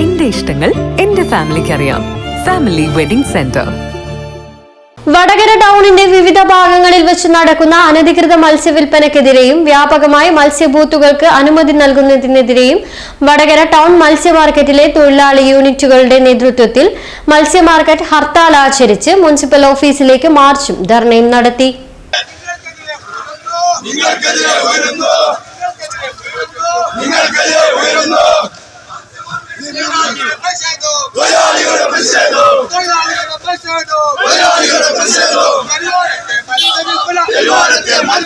എന്റെ ഇഷ്ടങ്ങൾ എന്റെ ഫാമിലിക്ക് അറിയാം ഫാമിലി വെഡിംഗ് സെന്റർ വടകര ടൗണിന്റെ വിവിധ ഭാഗങ്ങളിൽ വെച്ച് നടക്കുന്ന അനധികൃത മത്സ്യവില്പനക്കെതിരെയും വ്യാപകമായി മത്സ്യബൂത്തുകൾക്ക് അനുമതി നൽകുന്നതിനെതിരെയും വടകര ടൗൺ മത്സ്യ മാർക്കറ്റിലെ തൊഴിലാളി യൂണിറ്റുകളുടെ നേതൃത്വത്തിൽ മത്സ്യ മാർക്കറ്റ് ഹർത്താൽ ആചരിച്ച് മുനിസിപ്പൽ ഓഫീസിലേക്ക് മാർച്ചും ധർണയും നടത്തി. നിങ്ങൾക്കെതിരെ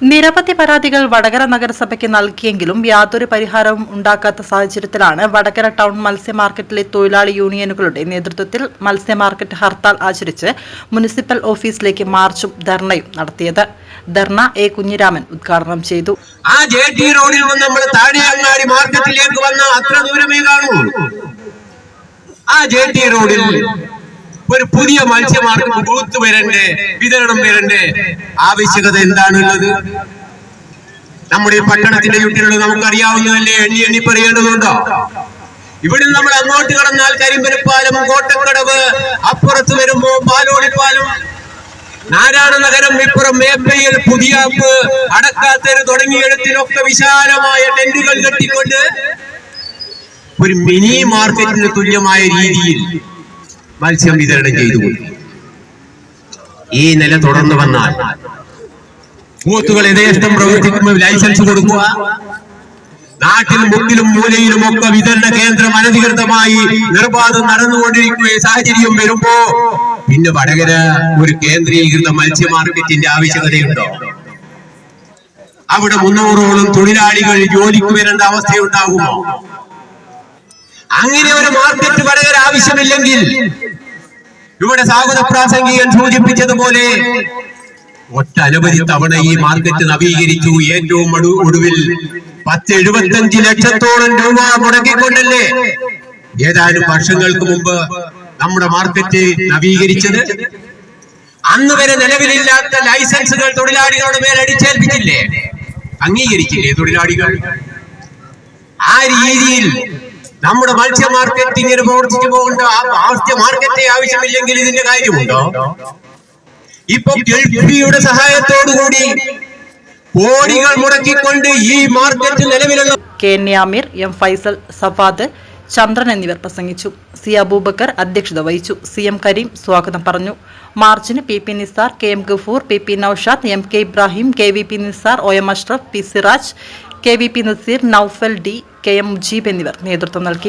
നിരവധി പരാതികൾ വടകര നഗരസഭയ്ക്ക് നൽകിയെങ്കിലും യാതൊരു പരിഹാരവും ഉണ്ടാക്കാത്ത സാഹചര്യത്തിലാണ് വടകര ടൗൺ മത്സ്യ മാർക്കറ്റിലെ തൊഴിലാളി യൂണിയനുകളുടെ നേതൃത്വത്തിൽ മത്സ്യ മാർക്കറ്റ് ഹർത്താൽ ആചരിച്ച് മുനിസിപ്പൽ ഓഫീസിലേക്ക് മാർച്ചും ധർണയും നടത്തിയത്. ധർണ എ കുഞ്ഞിരാമൻ ഉദ്ഘാടനം ചെയ്തു. ആ ജെ ടി റോഡിൽ നിന്ന് നമ്മൾ താഴെയങ്ങാടി മാർക്കറ്റിലേക്ക് വന്ന അത്ര ദൂരമേ കാണൂ ആ ജെ ടി റോഡിൽ ഒരു പുതിയ മത്സ്യമാർഗം ബൂത്ത് വരണ്ടേ വിതരണം വരണ്ടേ? ആവശ്യകത എന്താണുള്ളത്? നമ്മുടെ പട്ടണത്തിന്റെ ചുറ്റിലുള്ള നമുക്കറിയാവുന്നതല്ലേ എണ്ണി എണ്ണി പറയേണ്ടതുണ്ടോ? ഇവിടെ നമ്മൾ അങ്ങോട്ട് കടന്നാൽ കരിമ്പനപ്പാലം കോട്ടക്കടവ് അപ്പുറത്ത് വരുമ്പോ പാലോളിപ്പാലം. നാരായണ നഗരം ഇപ്പുറം മേപ്പയിൽ പുതിയാപ്പ് അടക്കാത്തര് തുടങ്ങിയിടത്തിലൊക്കെ വിശാലമായ ടെന്റുകൾ കെട്ടിക്കൊണ്ട് ഒരു മിനി മാർക്കറ്റിന് തുല്യമായ രീതിയിൽ മത്സ്യം വിതരണം ചെയ്തു ഈ നില തുടർന്നു വന്നാൽ ബൂത്തുകൾ യഥേഷ്ടം പ്രവർത്തിക്കുമ്പോൾ ലൈസൻസ് കൊടുക്കുക. നാട്ടിൽ മുക്കിലും മൂലയിലും ഒക്കെ വിതരണ കേന്ദ്രം അനധികൃതമായി നിർബാധം നടന്നുകൊണ്ടിരിക്കുന്ന സാഹചര്യം വരുമ്പോ പിന്നെ വടകര ഒരു കേന്ദ്രീകൃത മത്സ്യ മാർക്കറ്റിന്റെ ആവശ്യകതയുണ്ടോ? അവിടെ മുന്നൂറോളം തൊഴിലാളികൾ ജോലിക്ക് വരേണ്ട അവസ്ഥയുണ്ടാകുമോ? അങ്ങനെ ഒരു മാർക്കറ്റ് വടകര ആവശ്യമില്ലെങ്കിൽ ഇവിടെ സ്വാഗത പ്രാസംഗികൻ സൂചിപ്പിച്ചതുപോലെ ഒട്ടനവധി തവണ ഈ മാർക്കറ്റ് നവീകരിച്ചു. ഏറ്റവും ഒടു- ഒടുവിൽ പത്ത് എഴുപത്തഞ്ച് ലക്ഷത്തോളം രൂപ മുടക്കിക്കൊണ്ടല്ലേ? ഏതാനും വർഷങ്ങൾക്ക് മുമ്പ് നമ്മുടെ മാർക്കറ്റ് നവീകരിച്ചത്. അന്ന് വരെ നിലവിലില്ലാത്ത ലൈസൻസുകൾ തൊഴിലാളികളുടെ മേൽ അടിച്ചേൽപ്പിച്ചില്ലേ? അംഗീകരിച്ചില്ലേ തൊഴിലാളികൾ? ആ രീതിയിൽ നമ്മുടെ മത്സ്യ മാർക്കറ്റ് ഇങ്ങനെ പ്രവർത്തിച്ചു പോകേണ്ട മത്സ്യ മാർക്കറ്റ് ആവശ്യമില്ലെങ്കിൽ ഇതിന്റെ കാര്യമുണ്ടോ? ഇപ്പൊ ഗൾഫിയുടെ സഹായത്തോടുകൂടി കോടികൾ മുടക്കിക്കൊണ്ട് ഈ മാർക്കറ്റ് നിലവിലുള്ള K N M Faisal Safad Chandran എന്നിവർ പ്രസംഗിച്ചു. സി അബൂബക്കർ അധ്യക്ഷത വഹിച്ചു. സി എം കരീം സ്വാഗതം പറഞ്ഞു. മാർച്ചിന് P P Nisar K M Gafoor P P Naushad M K Ibrahim K V P Nisar O M Ashraf P Siraj K V P Naseer Naufal D K M Mujeeb എന്നിവർ നേതൃത്വം നൽകി.